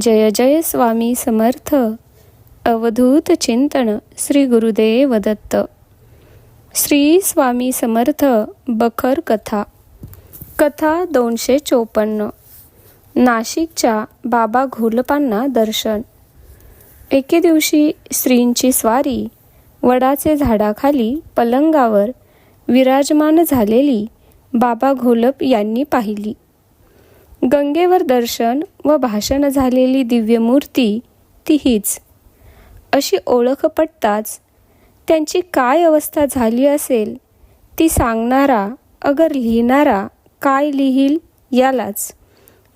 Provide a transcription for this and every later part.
जय जय स्वामी समर्थ. अवधूत चिंतन श्री गुरुदेव दत्त. श्री स्वामी समर्थ बखर कथा. कथा दोनशे चोपन्न. नाशिकच्या बाबा घोलपांना दर्शन. एके दिवशी श्रींची स्वारी वडाचे झाडाखाली पलंगावर विराजमान झालेली बाबा घोलप यांनी पाहिली. गंगेवर दर्शन व भाषण झालेली दिव्यमूर्ती ती हीच अशी ओळख पटताच त्यांची काय अवस्था झाली असेल ती सांगणारा अगर लिहिणारा काय लिहील यालाच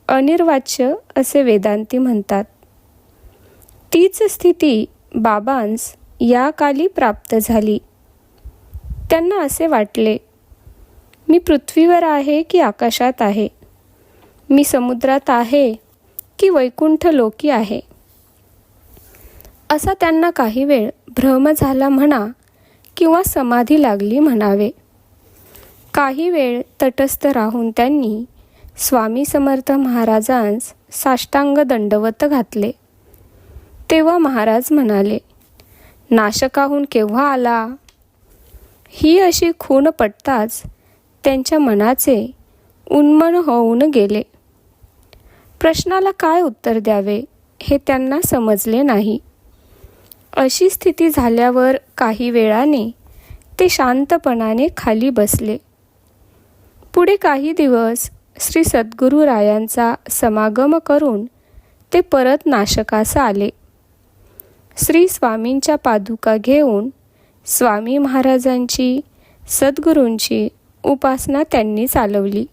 अनिर्वाच्य असे वेदांती म्हणतात. तीच स्थिती बाबांस या काली प्राप्त झाली. त्यांना असे वाटले मी पृथ्वीवर आहे की आकाशात आहे? मी समुद्रात आहे की वैकुंठ लोकी आहे? असा त्यांना काही वेळ भ्रम झाला म्हणा किंवा समाधी लागली म्हणावे. काही वेळ तटस्थ राहून त्यांनी स्वामी समर्थ महाराजांस साष्टांग दंडवत घातले. तेव्हा महाराज म्हणाले नाशकाहून केव्हा आला? ही अशी खून पटताच त्यांच्या मनाचे उन्मन होऊन गेले. प्रश्नाला काय उत्तर द्यावे हे त्यांना समजले नाही. अशी स्थिती झाल्यावर काही वेळाने ते शांतपणाने खाली बसले. पुढे काही दिवस श्री सद्गुरू रायांचा समागम करून ते परत नाशकास आले. श्री स्वामींच्या पादुका घेऊन स्वामी महाराजांची सद्गुरूंची उपासना त्यांनी चालवली.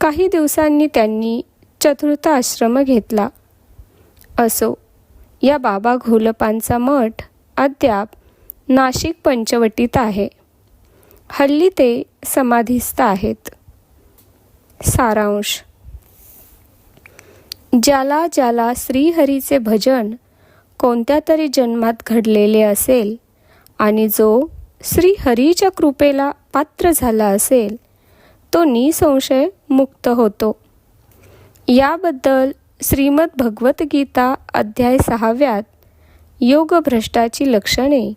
काही दिवसांनी त्यांनी चतुर्थ आश्रम घेतला. असो या बाबा घोलपांचा मठ अद्याप नाशिक पंचवटीत आहे. हल्ली ते समाधीस्थ आहेत. सारांश. ज्याला ज्याला श्रीहरीचे भजन कोणत्या तरी जन्मात घडलेले असेल आणि जो श्रीहरीच्या कृपेला पात्र झाला असेल तो निसंशय मुक्त होतो. याबद्दल श्रीमद भगवद्गीता अध्याय सहाव्यात योगभ्रष्टाची लक्षणे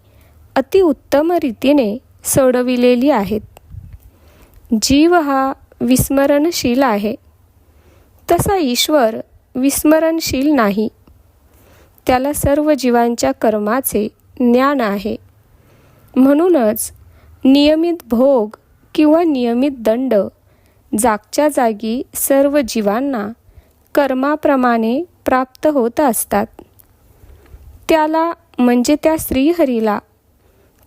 अतिउत्तम रीतीने सोडविलेली आहेत. जीव हा विस्मरणशील आहे. तसा ईश्वर विस्मरणशील नाही. त्याला सर्व जीवांच्या कर्माचे ज्ञान आहे. म्हणूनच नियमित भोग किंवा नियमित दंड जागच्या जागी सर्व जीवांना कर्माप्रमाणे प्राप्त होत असतात. त्याला म्हणजे त्या श्रीहरीला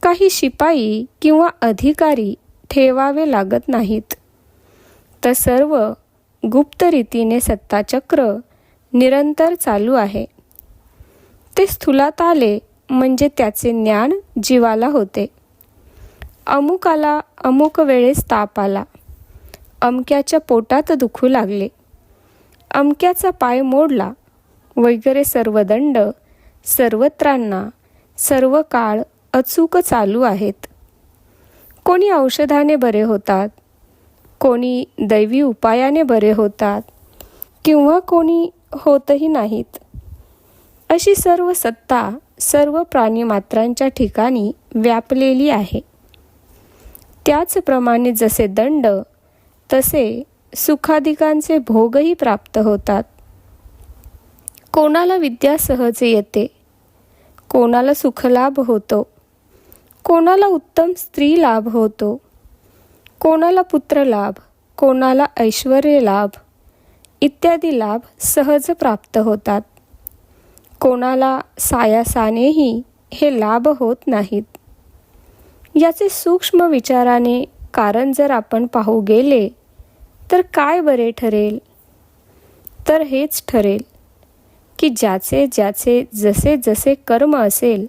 काही शिपाई किंवा अधिकारी ठेवावे लागत नाहीत. तर सर्व गुप्त रीतीने सत्ताचक्र निरंतर चालू आहे. ते स्थूलात आले म्हणजे त्याचे ज्ञान जीवाला होते. अमुकाला अमुक वेळेस ताप आला. अमक्याच्या पोटात दुखू लागले. अमक्याचा पाय मोडला. वगैरे सर्व दंड सर्वत्रांना सर्व काळ अचूक चालू आहेत. कोणी औषधाने बरे होतात? कोणी दैवी उपायाने बरे होतात? किंवा कोणी होतही नाहीत? अशी सर्व सत्ता सर्व प्राणीमात्रांच्या ठिकाणी व्यापलेली आहे. त्याचप्रमाणे जसे दंड तसे सुखाधिकांचे भोगही प्राप्त होतात. कोणाला विद्या सहज येते कोणाला सुखलाभ होतो कोणाला उत्तम स्त्री लाभ होतो कोणाला पुत्र लाभ कोणाला ऐश्वर लाभ इत्यादी लाभ सहज प्राप्त होतात. कोणाला सायासानेही हे लाभ होत नाहीत. याचे सूक्ष्म विचाराने कारण जर आपण पाहू गेले तर काय बरे ठरेल? तर हेच ठरेल की ज्याचे ज्याचे जसे जसे कर्म असेल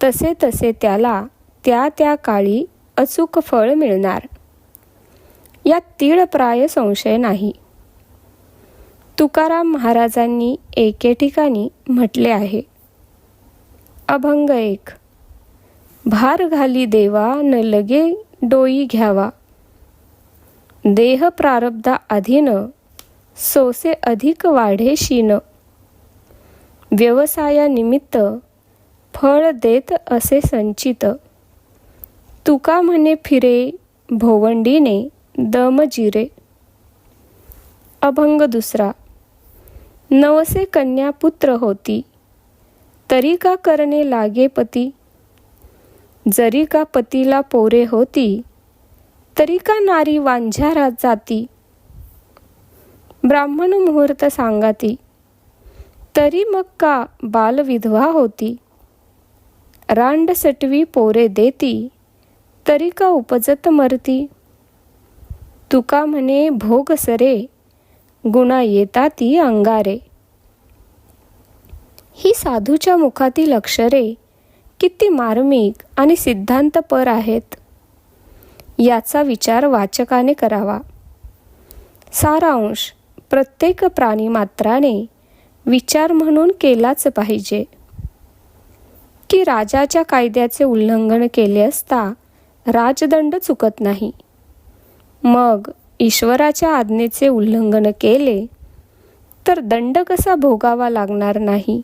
तसे तसे त्याला त्या त्या काळी अचूक फळ मिळणार. यात तीळप्राय संशय नाही. तुकाराम महाराजांनी एके ठिकाणी म्हटले आहे अभंग एक भार घाली देवा न लगे डोई घ्यावा. देह प्रारब्धा अधीन सोसे अधिक वाढे शीन. व्यवसायानिमित्त फळ देत असे संचित. तुका म्हणे फिरे भोवंडीने दम जिरे. अभंग दुसरा. नवसे कन्या पुत्र होती तरी का करणे लागे पती? जरी का पतीला पोरे होती तरी का नारी वांझ्यारा जाती? ब्राह्मण मुहूर्त सांगाती तरी मग का बालविधवा होती? रांड सटवी पोरे देती तरी का उपजत मरती? तुका म्हणे भोग सरे गुणा येता ती अंगारे. ही साधूच्या मुखातील अक्षरे किती मार्मिक आणि सिद्धांतपर आहेत. याचा विचार वाचकाने करावा. सारांश. प्रत्येक प्राणीमात्राने विचार म्हणून केलाच पाहिजे. की राजाच्या कायद्याचे उल्लंघन केले असता राजदंड चुकत नाही. मग ईश्वराच्या आज्ञेचे उल्लंघन केले तर दंड कसा भोगावा लागणार नाही?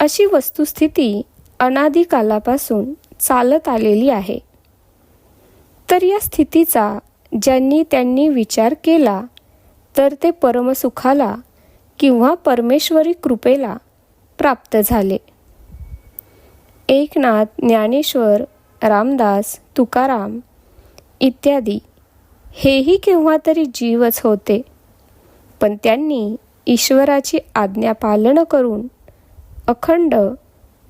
अशी वस्तुस्थिती अनादिकालापासून चालत आलेली आहे. तर या स्थितीचा ज्यांनी त्यांनी विचार केला तर ते परमसुखाला किंवा परमेश्वरी कृपेला प्राप्त झाले. एकनाथ ज्ञानेश्वर रामदास तुकाराम इत्यादी हेही केव्हा तरी जीवच होते. पण त्यांनी ईश्वराची आज्ञा पालन करून अखंड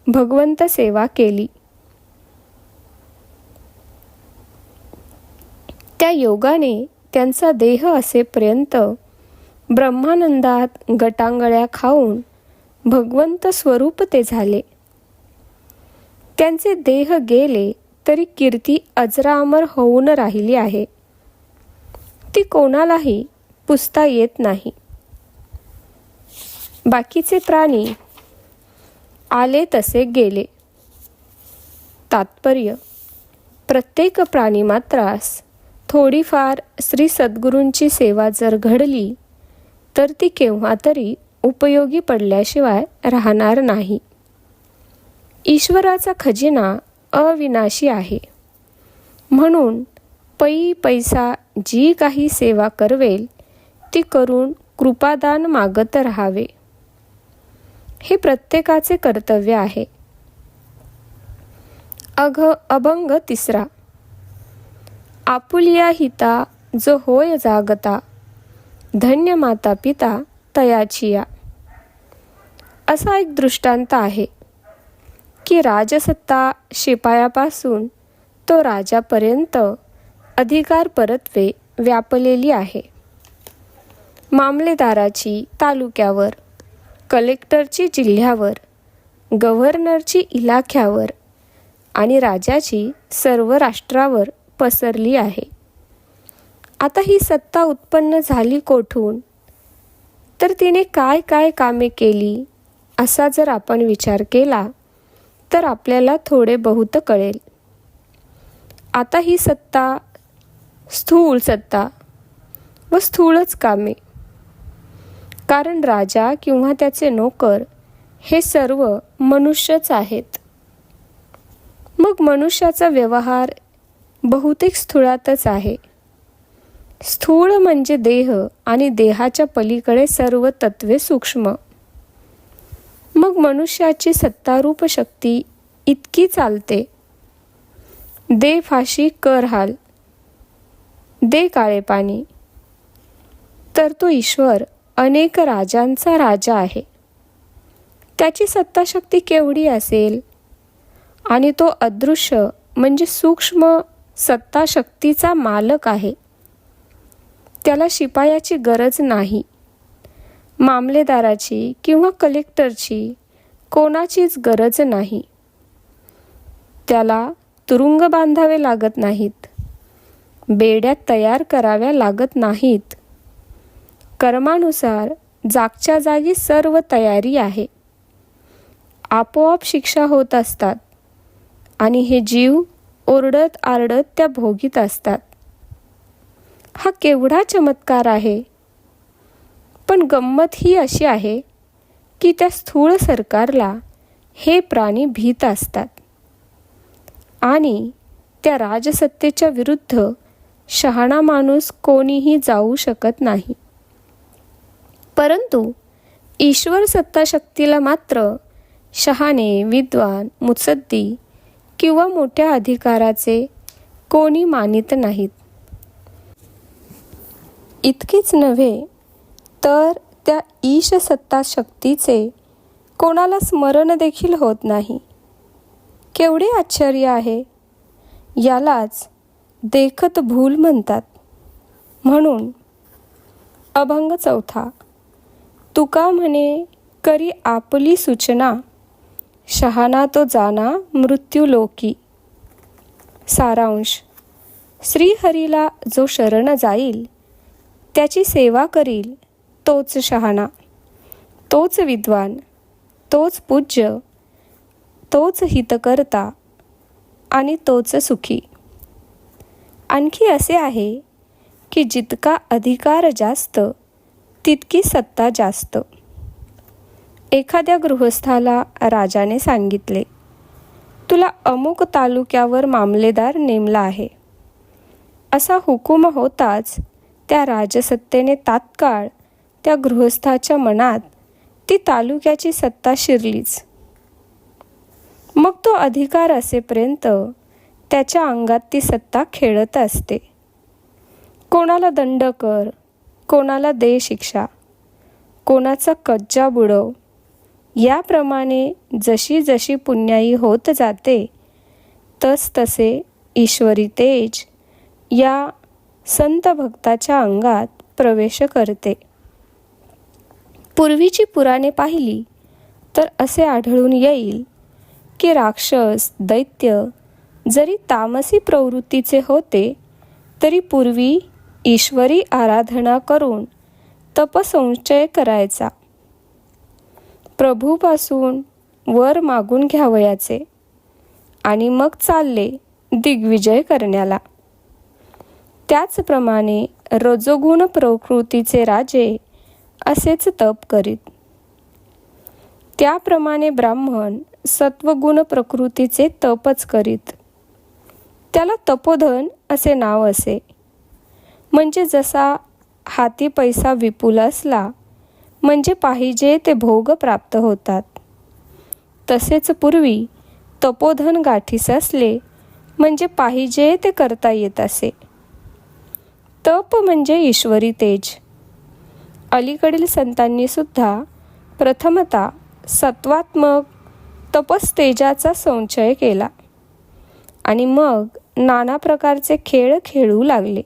भगवंत सेवा केली. त्या योगाने त्यांचा देह असेपर्यंत ब्रह्मानंदात गटांगळ्या खाऊन भगवंत स्वरूप ते झाले. त्यांचे देह गेले तरी कीर्ती अजरामर होऊन राहिली आहे. ती कोणालाही पुसता येत नाही. बाकीचे प्राणी आले तसे गेले. तात्पर्य प्रत्येक प्राणी मात्रास थोडीफार श्री सद्गुरूंची सेवा जर घडली तर ती केव्हा तरी उपयोगी पडल्याशिवाय राहणार नाही. ईश्वराचा खजिना अविनाशी आहे. म्हणून पै पैसा जी काही सेवा करवेल ती करून कृपादान मागत राहावे. हे प्रत्येकाचे कर्तव्य आहे. अघ अभंग तिसरा. आपुलिया हिता जो होय जागता धन्य माता पिता तयाचिया. असा एक दृष्टांत आहे की राजसत्ता शिपायापासून तो राजापर्यंत अधिकार परत्वे व्यापलेली आहे. मामलेदाराची तालुक्यावर कलेक्टरची जिल्ह्यावर गव्हर्नरची इलाख्यावर आणि राजाची सर्व राष्ट्रावर पसरली आहे. आता ही सत्ता उत्पन्न झाली कोठून? तर तिने काय काय कामे केली? असा जर आपण विचार केला तर आपल्याला थोडे बहुत कळेल. आता ही सत्ता स्थूळ सत्ता व स्थूळच कामे. कारण राजा किंवा त्याचे नोकर हे सर्व मनुष्यच आहेत. मग मनुष्याचा व्यवहार बहुतेक स्थूळातच आहे. स्थूळ म्हणजे देह आणि देहाच्या पलीकडे सर्व तत्वे सूक्ष्म. मग मनुष्याची सत्तारूप शक्ती इतकी चालते. दे फाशी कर हाल. दे काळे पाणी. तर तो ईश्वर अनेक राजांचा राजा आहे. त्याची सत्ताशक्ती केवढी असेल? आणि तो अदृश्य म्हणजे सूक्ष्म सत्ताशक्तीचा मालक आहे. त्याला शिपायाची गरज नाही. मामलेदाराची किंवा कलेक्टरची कोणाचीच गरज नाही. त्याला तुरुंग बांधावे लागत नाहीत. बेड्या तयार कराव्या लागत नाहीत. कर्मानुसार जागच्या जागी सर्व तयारी आहे. आपोआप शिक्षा होत असतात आणि हे जीव ओरडत आरडत त्या भोगीत असतात. हा केवढा चमत्कार आहे. पण गंमत ही अशी आहे की त्या स्थूळ सरकारला हे प्राणी भीत असतात. आणि त्या राजसत्तेच्या विरुद्ध शहाणा माणूस कोणीही जाऊ शकत नाही. परंतु ईश्वर सत्ताशक्तीला मात्र शहाणे विद्वान मुत्सद्दी किंवा मोठ्या अधिकाराचे कोणी मानित नाहीत. इतकेच नव्हे तर त्या ईश सत्ता शक्तीचे कोणाला स्मरण देखील होत नाही. केवढे आश्चर्य आहे. यालाच देखत भूल म्हणतात. म्हणून अभंग चौथा तुका म्हणे करी आपली सूचना शहाणा तो जाना मृत्यूलोकी. सारांश. श्रीहरीला जो शरण जाईल त्याची सेवा करील तोच शहाणा. तोच विद्वान तोच पूज्य तोच हितकर्ता आणि तोच सुखी. आणखी असे आहे की जितका अधिकार जास्त तितकी सत्ता जास्त. एखाद्या गृहस्थाला राजाने सांगितले तुला अमुक तालुक्यावर मामलेदार नेमला आहे. असा हुकूम होताच त्या राजसत्तेने तात्काळ त्या गृहस्थाच्या मनात ती तालुक्याची सत्ता शिरलीच. मग तो अधिकार असेपर्यंत त्याच्या अंगात ती सत्ता खेळत असते. कोणाला दंड कर कोणाला दे शिक्षा कोणाचा कज्जा बुडव याप्रमाणे जशी जशी पुण्याई होत जाते तस तसे ईश्वरी तेज या संत भक्ताच्या अंगात प्रवेश करते. पूर्वीची पुराणे पाहिली तर असे आढळून येईल की राक्षस दैत्य जरी तामसी प्रवृत्तीचे होते तरी पूर्वी ईश्वरी आराधना करून तपसंचय करायचा. प्रभूपासून वर मागून घ्यावयाचे. आणि मग चालले दिग्विजय करण्याला. त्याचप्रमाणे रजोगुण प्रकृतीचे राजे असेच तप करीत. त्याप्रमाणे ब्राह्मण सत्वगुण प्रकृतीचे तपच करीत. त्याला तपोधन असे नाव असे. म्हणजे जसा हाती पैसा विपुल असला म्हणजे पाहिजे ते भोग प्राप्त होतात. तसेच पूर्वी तपोधन गाठीस असले म्हणजे पाहिजे ते करता येत असे. तप म्हणजे ईश्वरी तेज. अलीकडील संतांनी सुद्धा प्रथमता सत्वात्मक तपस्तेजाचा संचय केला आणि मग नाना प्रकारचे खेळ खेळू लागले.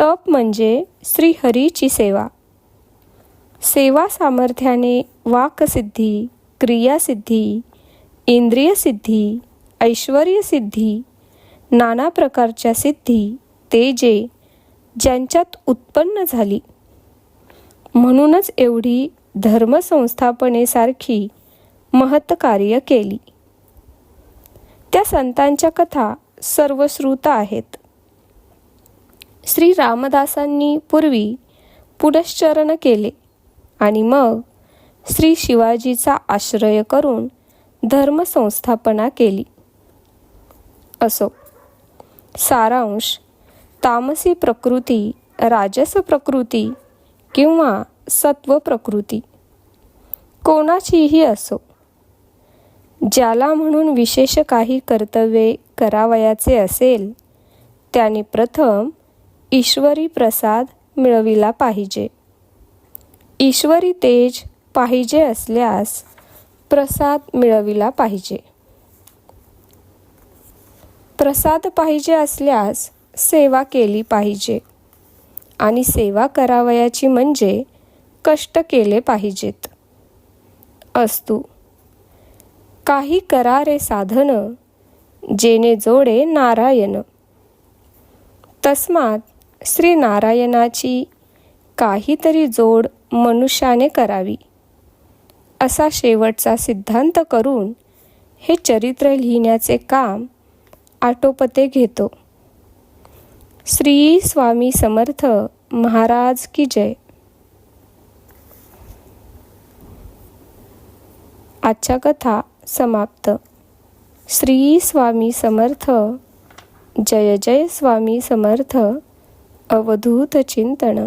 तप म्हणजे श्रीहरीची सेवा. सेवा सामर्थ्याने वाकसिद्धी क्रियासिद्धी इंद्रियसिद्धी ऐश्वर्यसिद्धी नाना प्रकारच्या सिद्धी तेजे ज्यांच्यात उत्पन्न झाली. म्हणूनच एवढी धर्मसंस्थापनेसारखी महत्कार्य केली. त्या संतांच्या कथा सर्वश्रुत आहेत. श्री रामदासांनी पूर्वी पुनश्चरण केले. आणि मग श्री शिवाजीचा आश्रय करून धर्मसंस्थापना केली. असो. सारांश. तामसी प्रकृती राजस प्रकृती किंवा सत्व प्रकृती. कोणाचीही असो. ज्याला म्हणून विशेष काही कर्तव्ये करावयाचे असेल त्याने प्रथम ईश्वरी प्रसाद मिळविला पाहिजे. ईश्वरी तेज पाहिजे असल्यास प्रसाद मिळविला पाहिजे. प्रसाद पाहिजे असल्यास सेवा केली पाहिजे आणि सेवा करावयाची म्हणजे कष्ट केले पाहिजेत. अस्तु काही करारे साधन जेणे जोडे नारायण. तस्मात श्री नारायणाची काहीतरी जोड मनुष्याने करावी. असा शेवटचा सिद्धांत करून हे चरित्र लिहिण्याचे काम आटोपते घेतो. श्री स्वामी समर्थ महाराज की जय. आजच्या कथा समाप्त. श्री स्वामी समर्थ जय जय स्वामी समर्थ अवधूत चिंतन.